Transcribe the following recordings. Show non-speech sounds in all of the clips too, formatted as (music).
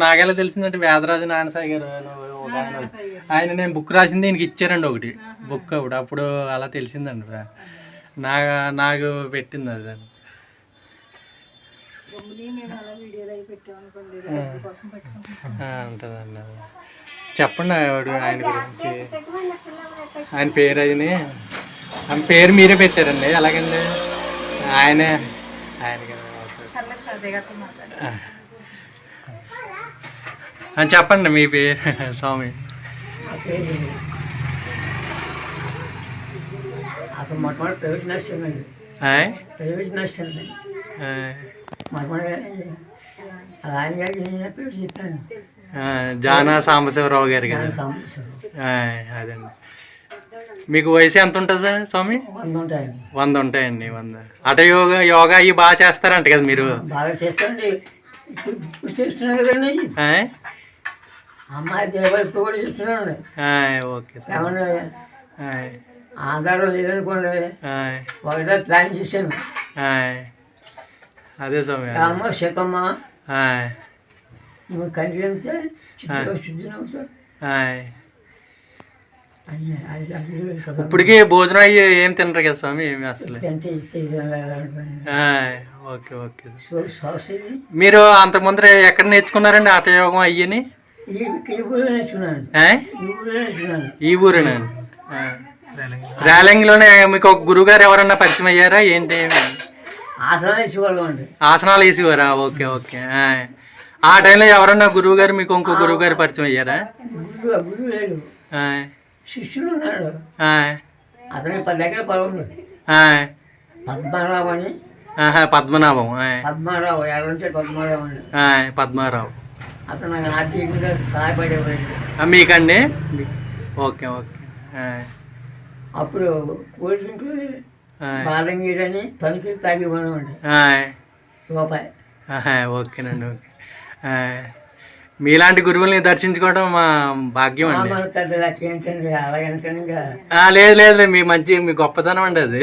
నాకెలా తెలిసిందంటే వేదరాజు నాన్నసాయి గారు ఆయన నేను బుక్ రాసింది దీనికి ఇచ్చారండి ఒకటి. బుక్ అప్పుడు అప్పుడు అలా తెలిసిందండి. నా నాకు పెట్టింది అది ఉంటుందండి అది. చెప్పండి ఆవిడ ఆయన గురించి. ఆయన పేరు అదిని. ఆయన పేరు మీరే పెట్టారండి. ఎలాగండి? ఆయనే. ఆయన కదా, ఓకే. కళ్ళకి అదే గట్ట మాట్లాడు ఆ, చెప్పండి మీ పేరు స్వామి. మొట్టమొదటి ప్రైవేట్ అండి? ప్రైవేట్ అండి. జానా సాంబశివరావు గారు కదా? అదండి. మీకు వయసు ఎంత ఉంటుంది సార్ స్వామి? వంద ఉంటాయండి. వంద ఉంటాయండి వంద. అట యోగా యోగా అవి బాగా చేస్తారంట కదా మీరు. బాగా చేస్తాండి ఇప్పుడు ఇప్పుడు చేస్తున్నాను కదండి ఆయ్? అమ్మాయి దేవాలయం ఇప్పుడు కూడా చేస్తున్నాను ఆయ్, ఓకే సార్. ఏమన్నా ఆధారం లేదనుకోండి ఒకటే ప్లాన్ చేశాను. అదే స్వామి అమ్మ ఆయ్, నువ్వు కంటి చిట్టుగా శుద్ధి అవుతావు. ఇప్పటికీ భోజనం అయ్యి ఏం తినరు కదా స్వామి అసలు? ఓకే ఓకే మీరు అంతకు ముందర ఎక్కడ నేర్చుకున్నారండి ఆట యోగం అయ్యని? ఈ ఊరేనండి రేలంగిలోనే మీకు ఒక గురువు గారు ఎవరన్నా పరిచయం అయ్యారా? ఏంటి? ఆసనాలు వేసేవాళ్ళం అండి. ఆసనాలు వేసేవారా? Okay okay. ఆయ్. ఆ టైంలో ఎవరన్నా గురువు గారు మీకు ఇంకో గురువు గారు పరిచయం అయ్యారా శిష్యుడు ఉన్నాడు. పది దగ్గర పొలం. పద్మారావు అని. ఆహా, పద్మనాభం ఆయ్, పద్మారావు అతను ఆర్థికంగా సహాయపడేవాడు. మీకండి? Okay okay. అప్పుడు కూల్ డ్రింక్ ఆయ్, బాలంగీర్ అని తణుకు తాగి పోదామండి. రూపాయి ఓకేనండి ఓకే. మీలాంటి గురువుల్ని దర్శించుకోవడం మా భాగ్యం అండి. లేదు లేదు మీ మంచి మీ గొప్పతనం అండి అది.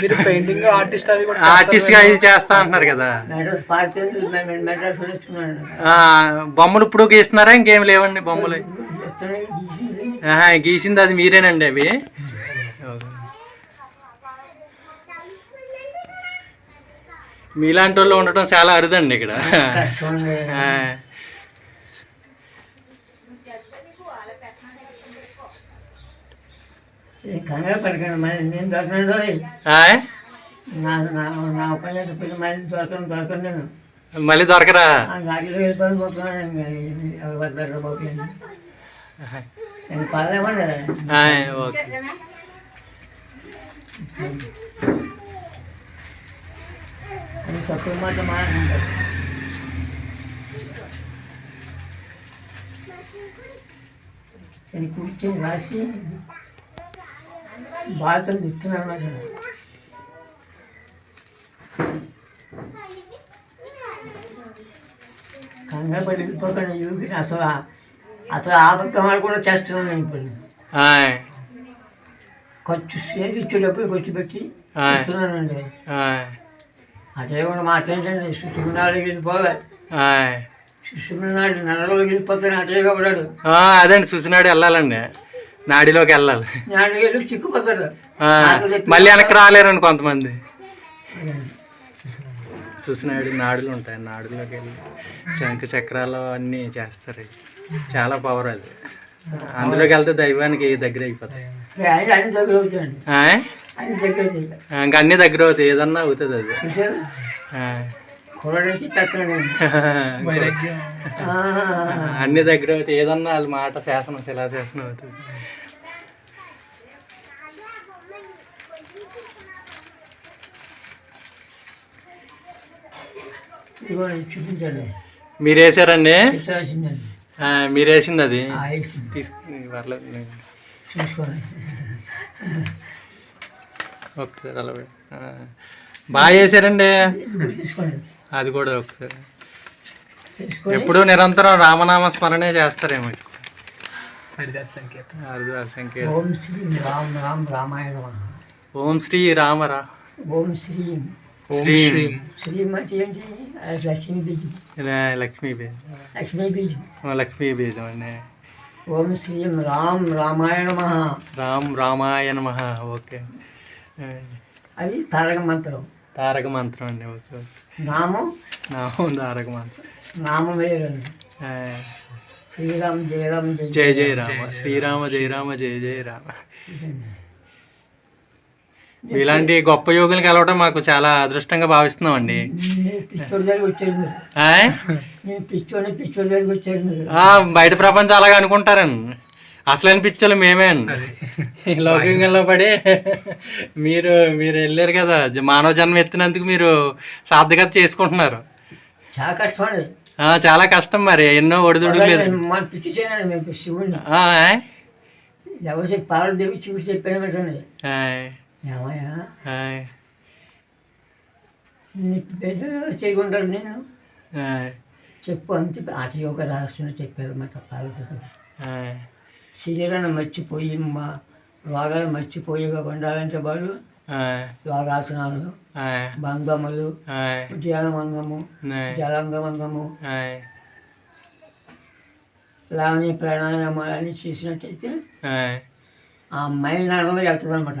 మీరు పెయింటింగ్ ఆర్టిస్ట్ ఆర్టిస్ట్గా ఇది చేస్తా అంటున్నారు కదా. బొమ్మలు ఇప్పుడు గీస్తున్నారా? ఇంకేం లేవండి బొమ్మలు. గీసింది. అది మీరేనండి అవి. మీలాంటి వాళ్ళు ఉండటం చాలా అరుదండి ఇక్కడ. కష్టం ఉంది. ఆ, ఈ కంగారు పడకండి మరి నేను దొరకను ఆయ్? నా నా నా పని చెప్పి మరి దొరకను దొరకను నేను. మళ్ళీ దొరకరా? ఆ గాడిలో వెళ్ళిపోయి పోతున్నాను ఇంకా ఎవరు పడతారు బాబు నేను పడలేమండి. ఆయ్, ఓకే. అని తక్కువ మాట మాట్లాడుతుంటారు నేను కూర్చొని రాసి బాధలు చెప్తున్నాను అన్నమాట కంగారు పడి వెళ్ళిపోతాను యూకి అసలు ఆ- అసలు ఆపక్కం కూడా చేస్తున్నాను నేను ఇప్పుడు. ఖర్చు చేసి ఇచ్చేటప్పుడు ఖర్చు పెట్టి. ఇస్తున్నానండి అదే కూడా మాట్లాడండి సుష్మనాడికి వెళ్ళిపోవాలి. ఆయ్. సుష్మనాడు నెలలో వెళ్ళిపోతాను ఉన్నాడు ఆ, అదండి చూసినాడు వెళ్ళాలండి. నాడిలోకి వెళ్ళాలి. చిక్కుపోతారు. మళ్ళీ వెనక్కి రాలేరండి కొంతమంది. చూసినాడు నాడులు ఉంటాయి. నాడులోకి వెళ్ళి శంఖ చక్రాలు అన్నీ చేస్తారు. చాలా పవర్ అది. అందులోకి వెళ్తే దైవానికి దగ్గర అయిపోతాయి. ఇంక అన్ని దగ్గర అవుతాయి. ఏదన్నా అవుతుంది అది. (laughs) వైరాగ్యం. అన్ని దగ్గర అవుతాయి ఏదన్నా వాళ్ళ మాట శాసనం శిలా శాసనం అవుతుంది. చూపించండి మీరు వేసారండి? మీరు వేసింది. అది తీసుకుని పర్లేదు. చూసుకోండి. బాగా వేసారండి? తీసుకోండి. అది కూడా ఒకసారి ఎప్పుడు నిరంతరం రామనామ స్మరణే చేస్తారేమో. హరిదాస్ సంకేతం. ఓం శ్రీ రామ్ రామ్ రామాయణ ఓం శ్రీ రామరా ఓం శ్రీ ఓం శ్రీ ఏంటి లక్ష్మీ బీజం. ఇలా లక్ష్మీ బీజం. లక్ష్మీ బీజం. ఆ, లక్ష్మీ బీజం అండి. ఓం శ్రీం రామ్ రామాయణ మహా రామ్ రామాయ నమ. ఓకే. అది తారక మంత్రం. తారక మంత్రం అండి. Okay okay. నామం? నామం తారక మంత్రం. నామం వేరండి ఆ, శ్రీరామ్ జయరామ్ జయ జయ రామ. శ్రీరామ జయ రామ జయ జయ రామ. ఇలాంటి గొప్ప యోగులు కలవటం మాకు చాలా అదృష్టంగా భావిస్తున్నాం అండి బయట ప్రపంచం అలాగ అనుకుంటారండి అసలైన పిచ్చోళ్ళు మేమే అండి లౌకికంలో పడి మీరు మీరు వెళ్ళారు కదా. మానవ జన్మ ఎత్తినందుకు మీరు సార్థకత చేసుకుంటున్నారు. చాలా కష్టం చాలా కష్టం మరి. ఎన్నో ఒడిదుడుకు లేదు? ఎవరు చెప్పి పార్వదేవి చూసి చెప్పాను ఏమయ్యా? చేయకుంటారు నేను చెప్పు అంతే. ఆట యొక్క రహస్యం చెప్పారు అన్నమాట పార్వతి ఆయ్, శరీరాన్ని మర్చిపోయి మా రోగాలు మర్చిపోయి ఉండాలంటే వాడు యోగాసనాలు జలాంగమంగము ఆయ్, లావణ్య ప్రాణాయామాలు అన్నీ చేసినట్టయితే ఆ. మైండ్ నడవలో వెళ్తుంది అనమాట.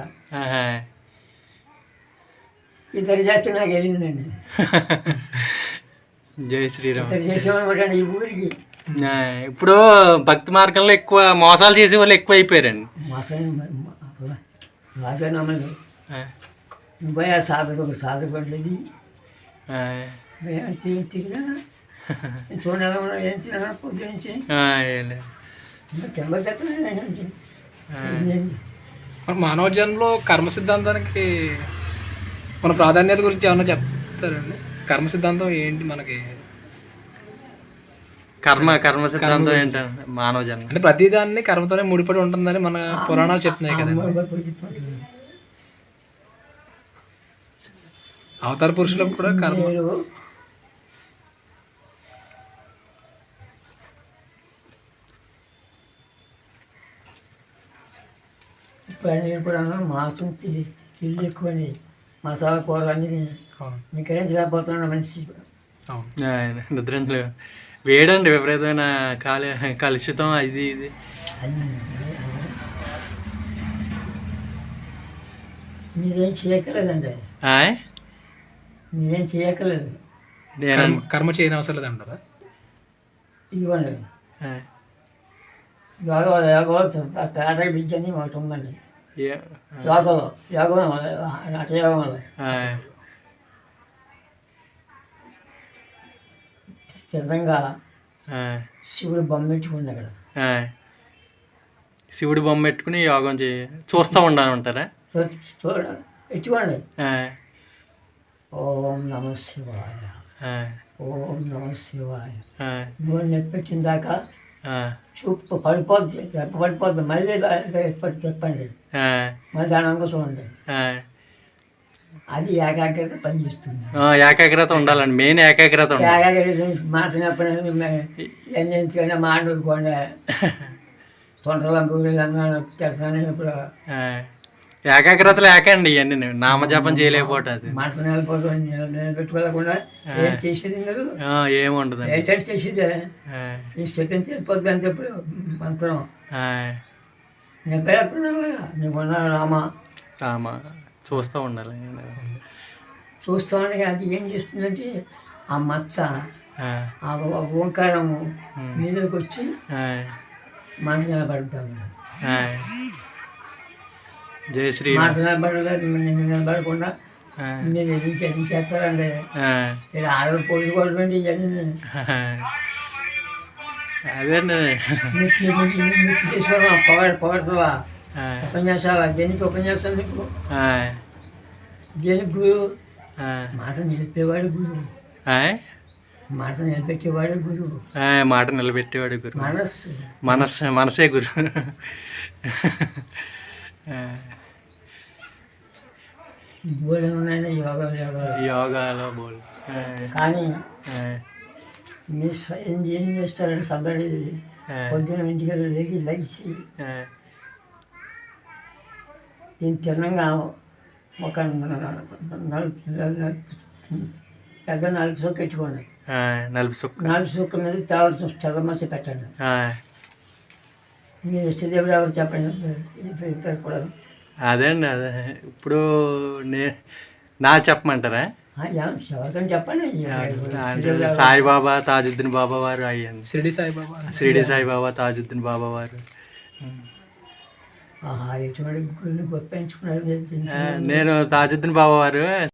ఇద్దరు చేస్తే నాకు వెళ్ళిందండి. (laughs) జై శ్రీరామ్. ఇద్దరు ఈ ఊరికి ఇప్పుడు భక్తి మార్గంలో ఎక్కువ మోసాలు చేసే వాళ్ళు ఎక్కువ అయిపోయారండి ఆ. సాధకు సాధపడలేదు తిరిగా ఏం తిన్నా పొద్దు నుంచి మానవ జన్మలో కర్మ సిద్ధాంతానికి మన ప్రాధాన్యత గురించి ఏమన్నా చెప్తారండి? కర్మ సిద్ధాంతం ఏంటి మనకి? కర్మ కర్మ సిద్ధాంతం ఏంటంటే మానవ జన్మ. అంటే ప్రతిదాన్ని కర్మతోనే ముడిపడి ఉంటుందని మన పురాణాలు చెప్తున్నాయి కదా. అవతార పురుషులకు కూడా కర్మ. మాంసం తిల్లు ఎక్కువని మసాలా కూర అన్ని అవును నీకేం చేయకపోతున్నాడు మనిషి నిద్రించలేవు వేడండి విపరీతమైన కాలి కలుషితం అది ఇది. మీరేం చేయక్కర్లేదండి? మీరేం చేయక్కర్లేదు. నేను? కర్మ చేయని అవసరం లేదంటారా? ఇవ్వండి. యోగ యోగ తేట విద్య అని ఒకటి ఉందండి యోగం యోగం నట యోగం ఆయ్. శివుడు బొమ్మ పెట్టుకుంది అక్కడ. శివుడి బొమ్మ పెట్టుకుని యోగం చే చూస్తూ ఉండాలి ఉంటారా పెట్టుకోండి. ఓం నమ శివాయ. ఓం నమ శివాయ. నూనె నొప్పి పెట్టిన దాకా. చూపు పడిపోద్ది పడిపోద్ది మళ్ళీ చెప్పండి. మళ్ళీ దాని అంగ చూడండి. అది ఏకాగ్రత పనిచేస్తుంది. ఆ, ఏకాగ్రత ఉండాలండి. మెయిన్ ఏకాగ్రత ఏకాగ్రత మాసినప్పుడు ఎందుకంటే మాట్లాడుకోండి తొండలంపు ఇప్పుడు. ఏకాగ్రత లేకండి ఇవన్నీ. నామజపం చేయలేకపోతే అది. మనసు నిలబోతుంది నిలబెట్టుకోలేకుండా ఏం చేసేది మీరు? ఏముండదండి ఏంటంటే చేసేది. ఈ సెకండ్ అంటే ఇప్పుడు మంత్రం. నేను పేరుకున్నావు కదా. నీకున్న రామ. రామ. చూస్తూ ఉండాలి చూస్తామని అది ఏం చేస్తుందంటే ఆ మచ్చ. ఆ ఓంకారము. మీదకి వచ్చి. మనసు నిలబడతాను ఆయ్. జై శ్రీ మాట నిలబడలేదు నిలబడకుండా. మీరు చేస్తారండి ఇవన్నీ నిప్పి నిప్పి చేసుకోవడం పొగ పొగడుతుందా ఆయ్. ఉపన్యాసాలు దేనికి ఉపన్యాసాలు నీకు. దేనికి గురువు. మాట నిలిపేవాడు గురువు. మాట నిలబెట్టేవాడు గురువు. మాట నిలబెట్టేవాడు గురు మనస్సు మనస్ మనసే గురు యోగా యోగాలో బోల్. కానీ ఆయ్. మీ స- ఏం చేస్తారంటే సందడి. పొద్దున ఇంటికి లేచి లేచి దీన్ని తిన్నంగా ఒక నలుపు పెద్ద నాలుగు సోకు ఎట్టుకోండి ఆ, నలుపు సుక్క. నాలుగు సోకు మీద తావలసిన స్థలమచ్చ పెట్టండి. ఆ, మీ ఇష్టదేవుడు ఎవరు చెప్పండి? కూడా. అదే అండి అదే. ఇప్పుడు నే నా చెప్పమంటారా? చెప్పండి. సాయిబాబా తాజుద్దీన్ బాబా వారు అయ్యండి. షిరిడి సాయిబాబా. షిరిడి సాయిబాబా తాజుద్దీన్ బాబా వారు నేను తాజుద్దీన్ బాబా వారు.